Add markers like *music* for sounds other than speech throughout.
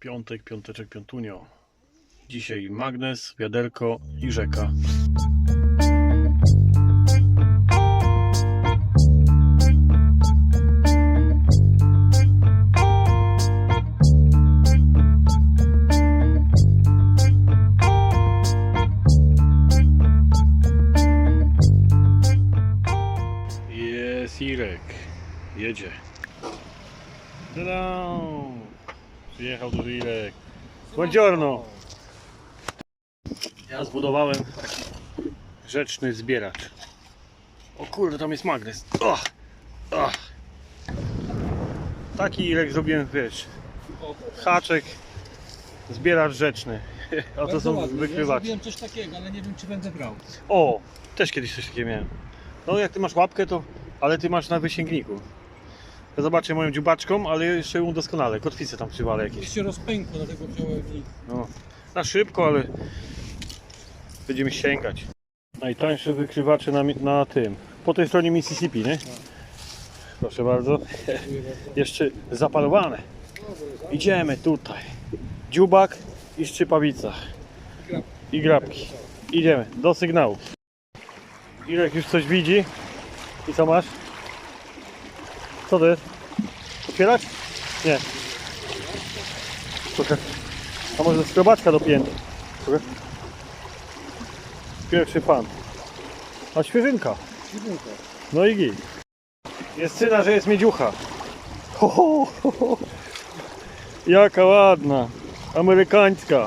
Piątek, piąteczek, piątunio. Dzisiaj magnes, wiaderko i rzeka. Jest Irek. Jedzie. Tada! Przyjechał duży Irek. Buongiorno! Ja zbudowałem taki rzeczny zbieracz. O kurde, tam jest magnes. Oh! Oh! Taki Irek zrobiłem, wiesz, haczek, zbieracz rzeczny. A to są Ja wykrywacze. zrobiłem coś takiego, ale nie wiem czy będę brał. O, też kiedyś coś takiego miałem. No jak ty masz łapkę, to. Ale ty masz na wysięgniku. Zobaczę moją dziubaczką, ale jeszcze ją doskonale. Kotwice tam przywalę jakieś. Się rozpękło, dlatego wziąłem i... No, na szybko, ale będziemy sięgać. Najtańsze wykrywacze na, na tym. Po tej stronie Mississippi, nie? Proszę bardzo. Jeszcze zapalowane. Idziemy tutaj. Dziubak i szczypawica. I grabki. Idziemy do sygnału. Irek już coś widzi. I co masz? Co to jest? Otwierać? Nie. Trochę. A może skrobaczka dopięta? Trochę. Pierwszy fan. A świeżynka. No i git. Jest syna, że jest miedziucha. Ho, ho, ho, ho. Jaka ładna. Amerykańska.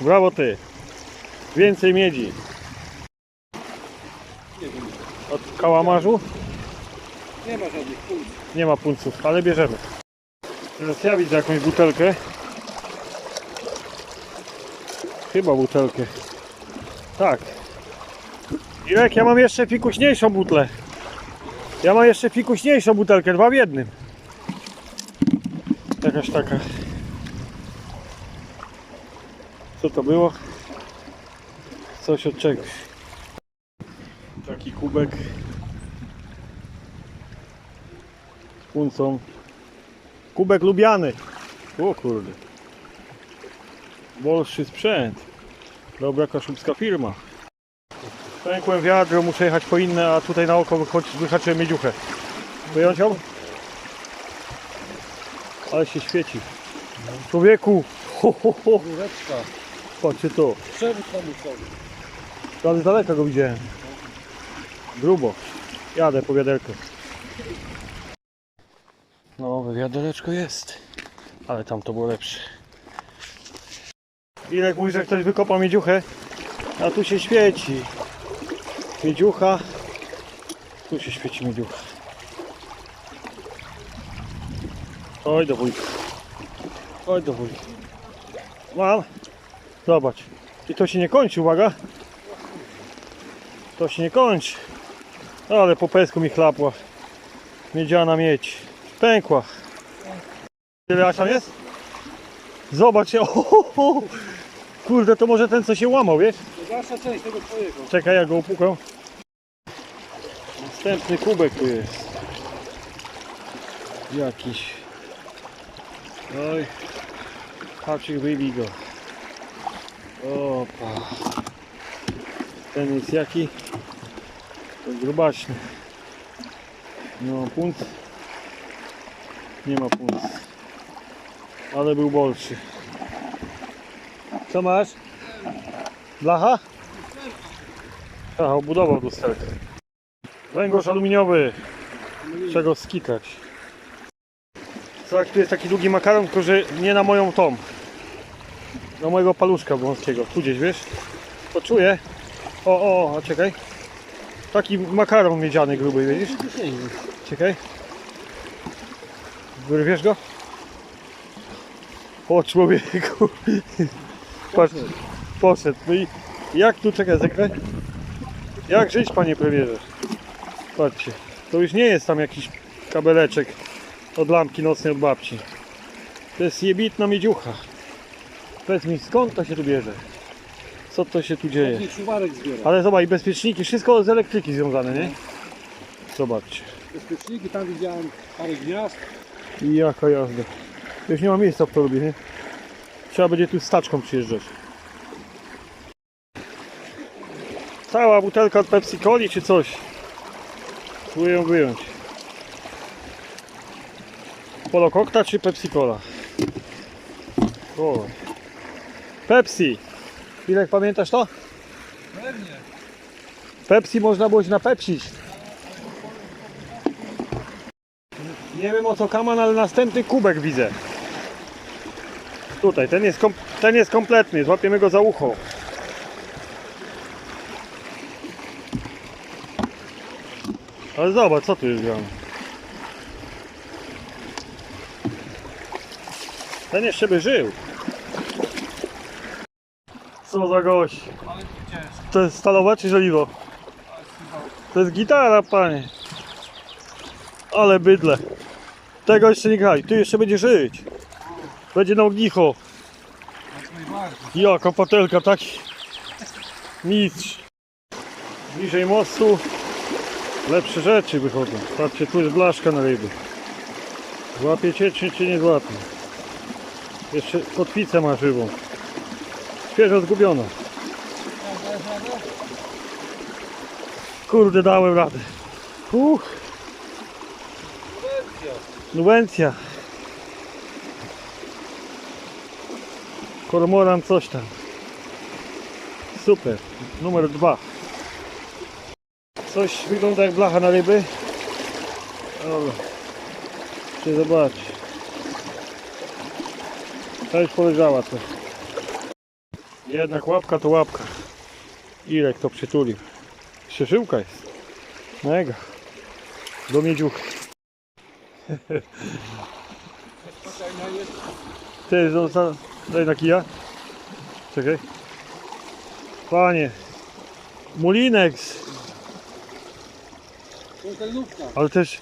Brawo ty. Więcej miedzi. Od kałamarzu? Nie ma żadnych punktów. Nie ma punców, ale bierzemy. Teraz ja widzę jakąś butelkę. Chyba butelkę. Tak. Irek, ja mam jeszcze fikuśniejszą butlę. Ja mam jeszcze fikuśniejszą butelkę, dwa w jednym. Jakaś taka. Co to było? Coś od czegoś. Taki kubek z puncą. Kubek lubiany. O kurde. Bolszy sprzęt. Dobra kaszubska firma. Pękłem wiadro, muszę jechać po inne, a tutaj na oko wyhaczyłem miedziuchę. Wyjąć ją? Ale się świeci. Człowieku! Ho, ho, ho. Rureczka. Patrzcie to. Przewód hamulcowy. Ale z daleka go widziałem. Grubo. Jadę po wiaderko. No, wiadereczko jest. Ale tam to było lepsze. Irek mówi, że ktoś wykopał miedziuchę, a tu się świeci. Miedziucha. Tu się świeci miedziucha. Oj do wujka. Oj do wujka. Mam. Zobacz. I to się nie kończy, uwaga. To się nie kończy. Ale po pesku mi chlapła. Miedziana miedź. Pękła. Aż tam jest? Zobacz. O, ho, ho. Kurde, to może ten co się łamał, wiesz? Dalsza część tego twojego. Czekaj, ja go upukam. Następny kubek tu jest. Jakiś. Oj. Haczyk wyjmij go. Opa. Ten jest jaki? To grubaśny. No, punt. Nie ma punt. Ale był bolszy. Co masz? Blacha? Aha, obudował lusterkę. Węgorz aluminiowy. Czego skikać. Tak, tu jest taki długi makaron, tylko że nie na moją tą. Na mojego paluszka wąskiego. Tu gdzieś, wiesz? To czuję. O, o, a czekaj. Taki makaron miedziany gruby, widzisz? Czekaj. Wyrwiesz go? O człowieku. Patrz, poszedł. No i jak tu, czekaj, zagraj. Jak żyć, panie premierze? Patrzcie, to już nie jest tam jakiś kabeleczek od lampki nocnej od babci. To jest jebitna miedziucha. Powiedz mi, skąd to się tu bierze? Co to się tu dzieje? Taki szuwarek zbiera. Ale zobacz, i bezpieczniki, wszystko z elektryki związane, nie? Zobaczcie. Bezpieczniki, tam widziałem parę gniazd. I jaka jazda. Już nie ma miejsca w to robię, nie? Trzeba będzie tu z taczką przyjeżdżać. Cała butelka od Pepsi Coli czy coś. Spróbuję ją wyjąć. Polo Kokta czy Pepsi Cola? O. Pepsi. Chwilek pamiętasz to? Pewnie. Pepsi można było się napepsić. Nie wiem o co kaman, ale następny kubek widzę. Tutaj, ten jest, ten jest kompletny, złapiemy go za ucho. Ale zobacz, co tu jest grane. Ten jeszcze by żył. Co za gość. To jest stalowe czy żeliwo? To jest gitara, panie. Ale bydle. Tego jeszcze nie graj. Tu jeszcze będzie żyć. Będzie na ognicho. Jaka patelka, taki mistrz. Bliżej mostu lepsze rzeczy wychodzą. Patrzcie, tu jest blaszka na ryby. Złapiecie czy, czy nie złapie? Jeszcze kotwicę ma żywą. Świeżo zgubiona. Kurde, dałem radę. Uch, Nubencja. Kormoran coś tam. Super. Numer dwa. Coś wygląda jak blacha na ryby. Ale. Chcę zobaczyć. Ta już poleżała to. Jednak łapka to łapka. Irek to przytulił. Szyszywka jest. Mega. Do miedziuchy. Spokojna *laughs* jest. Ty, został. Daj na kija. Czekaj. Panie. Mulinex. Ale też,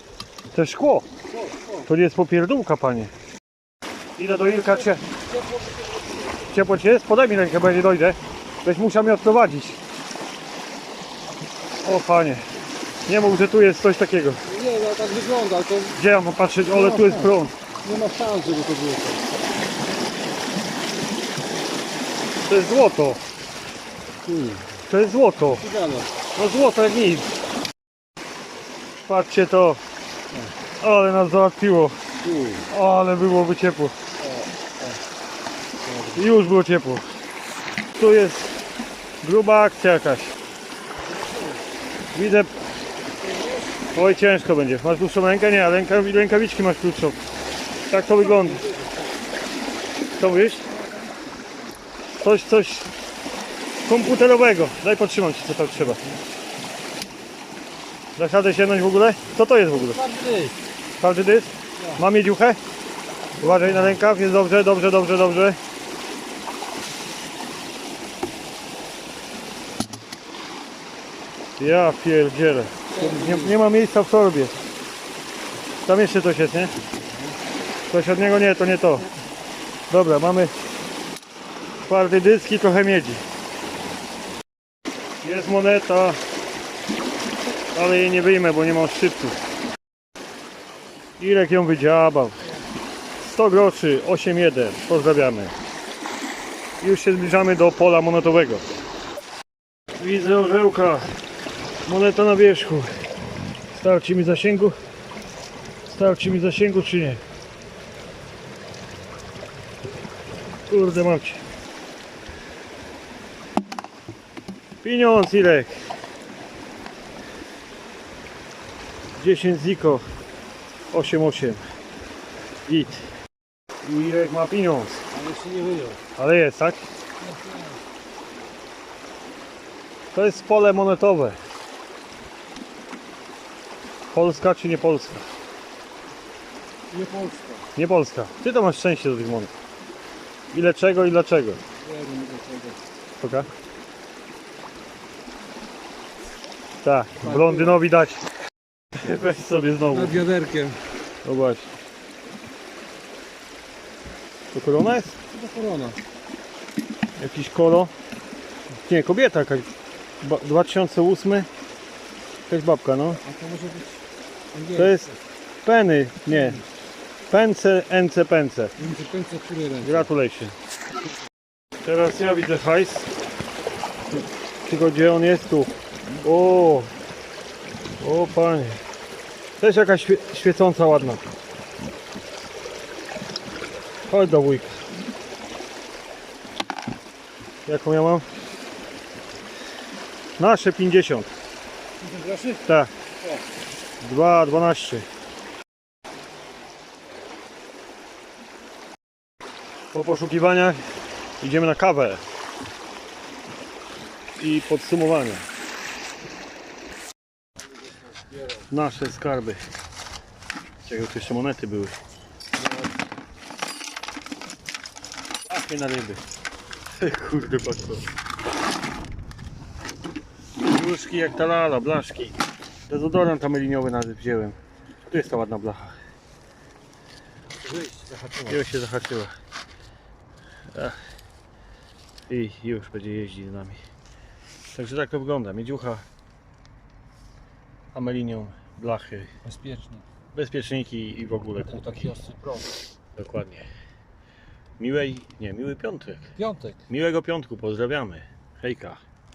też szkło. To nie jest popierdółka, panie. Idę do Ilka, cie... Ciepło ci jest? Podaj mi rękę, bo ja nie dojdę. Weź musiał mnie odprowadzić. O panie. Nie mów, że tu jest coś takiego. Tak wygląda, ale to Gdzie ja mam patrzeć? Ale tu jest prąd. nie ma szans, żeby to było. To jest złoto. Hmm. To jest złoto. No złoto jak nic. Patrzcie to. Ale nas załatwiło. Hmm. Ale byłoby ciepło. Już było ciepło. Tu jest gruba akcja jakaś. Widzę. Oj ciężko będzie. Masz dłuższą rękę? Nie, a ręka, rękawiczki masz krótszą. Tak to wygląda. Co mówisz? Coś, coś komputerowego. Daj potrzymam ci co tam trzeba. Dasz radę sięgnąć w ogóle? Co to jest w ogóle? Twardy. Dysk? Mam miedziuchę? Uważaj na rękaw, jest dobrze, dobrze, dobrze, dobrze. Ja pierdzielę. Nie, nie ma miejsca w torbie. Tam jeszcze coś jest, nie? Coś od niego nie, to nie to. Dobra, mamy twardy dysk i trochę miedzi. Jest moneta, ale jej nie wyjmę, bo nie mam szczyptu. Irek ją wydziabał. 100 groszy, 8,1. Pozdrawiamy. Już się zbliżamy do pola monetowego. Widzę orzełka. Moneta na wierzchu. Starczy mi zasięgu? Starczy mi zasięgu czy nie? Kurde macie. Pieniądz Irek. 10 ziko. 8-8. Git. I Irek ma pieniądz. Ale jeszcze nie wyjął. Ale jest, tak? To jest pole monetowe. Polska czy nie Polska? Nie Polska. Nie Polska. Ty to masz szczęście do tych monet. Ile czego i dlaczego? Nie wiem dlaczego. Poka. Tak, blondynowi dać. Weź sobie znowu. Nad wiaderkiem. No właśnie. To korona jest? To korona. Jakiś kolo. Nie, kobieta jakaś. Ba- 2008. Jakaś babka, no. A to może być... To jest Penny, nie. Pence, NC, Pence. Między pęce, które ręce. Gratulation. Teraz ja widzę hajs. Tylko gdzie on jest tu? O! O panie. Też jakaś świe świecąca ładna. Chodź do wujka. Jaką ja mam? Nasze 50. Groszy? Tak. 2, 12. Po poszukiwaniach idziemy na kawę i podsumowanie. Nasze skarby. Czego tu jeszcze monety były. Takie na ryby. *laughs* Kurde patrz. Bluszki jak ta lala, blaszki. Dezodorant ameliniowy nawet wziąłem. Tu jest ta ładna blacha. Już się zahaczyła. Ach. I już będzie jeździć z nami. Także tak to wygląda. Miedziucha, amelinium, blachy, Bezpiecznie. bezpieczniki i w ogóle. To taki ostry prąd. Dokładnie. Miłej, nie, miły piątek. Piątek. Miłego piątku, pozdrawiamy. Hejka.